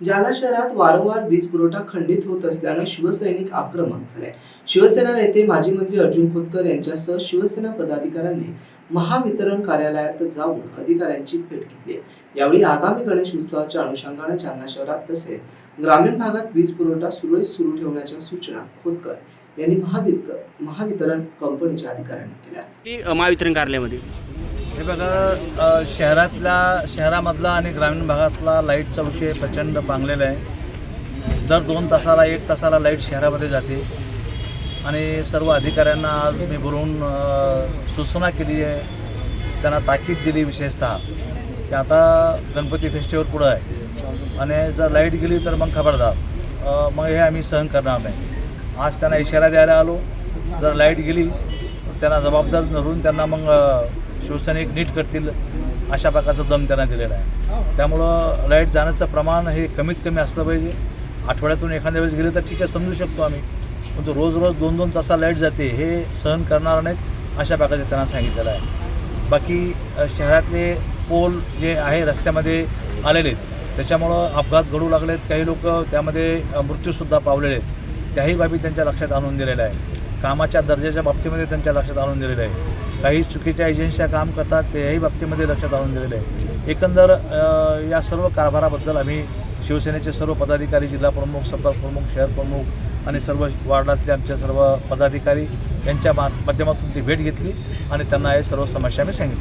जालना शहरात वारंवार वीज पुरवठा खंडित होत असल्यानं शिवसैनिक आक्रमक झाले. शिवसेना नेते माजी मंत्री अर्जुन खोतकर यांच्यासह शिवसेना पदाधिकाऱ्यांनी महावितरण कार्यालयात जाऊन अधिकाऱ्यांची भेट घेतली. यावेळी आगामी गणेश उत्सवाच्या अनुषंगाने जालना शहरात तसेच ग्रामीण भागात वीज पुरवठा सुरळीत सुरू ठेवण्याच्या सूचना खोतकर यांनी महावित महावितरण कंपनीच्या अधिकाऱ्यांना केल्या. महावितरण कार्यालयामध्ये. हे बघा शहरातला शहरातल्या शहरामधला आणि ग्रामीण भागातला लाईटचा विषय प्रचंड पांगलेला आहे. दर दोन तासाला एक तासाला लाइट शहरामध्ये जाते. आणि सर्व अधिकाऱ्यांना आज मी बोलून सूचना केली आहे. त्यांना ताकीद दिली विशेषतः की आता गणपती फेस्टिवल पुढं आहे. आणि जर लाइट गेली तर मग खबरदार. मग हे आम्ही सहन करणार नाही. आज त्यांना इशारा द्यायला आलो. जर लाइट गेली तर त्यांना जबाबदार धरून त्यांना मग शिवसेना एक नीट करतील अशा प्रकारचं दम त्यांना दिलेला आहे. त्यामुळं लाइट जाण्याचं प्रमाण हे कमीत कमी असलं पाहिजे. आठवड्यातून एखाद्या वेळेस गेले तर ठीक आहे समजू शकतो आम्ही. पण रोज रोज दोन दोन तासा लाइट जाते हे सहन करणार नाहीत अशा प्रकारचे त्यांना सांगितलेलं आहे. बाकी शहरातले पोल जे आहे रस्त्यामध्ये आलेले आहेत त्याच्यामुळं अपघात घडू लागलेत. काही लोक त्यामध्ये मृत्यूसुद्धा पावलेले आहेत. त्याही बाबी त्यांच्या लक्षात आणून दिलेल्या आहे कामाच्या दर्जाच्या बाबतीमध्ये त्यांच्या लक्षात आणून दिलेलं आहे काही चुकीच्या एजन्सीच्या काम करतात त्याही बाबतीमध्ये लक्षात आणून दिलेलं आहे. एकंदर या सर्व कारभाराबद्दल आम्ही शिवसेनेचे सर्व पदाधिकारी जिल्हा प्रमुख संपर्क प्रमुख शहर प्रमुख आणि सर्व वार्डातले आमच्या सर्व पदाधिकारी यांच्या मा माध्यमातून ती भेट घेतली आणि त्यांना हे सर्व समस्या आम्ही सांगितल्या.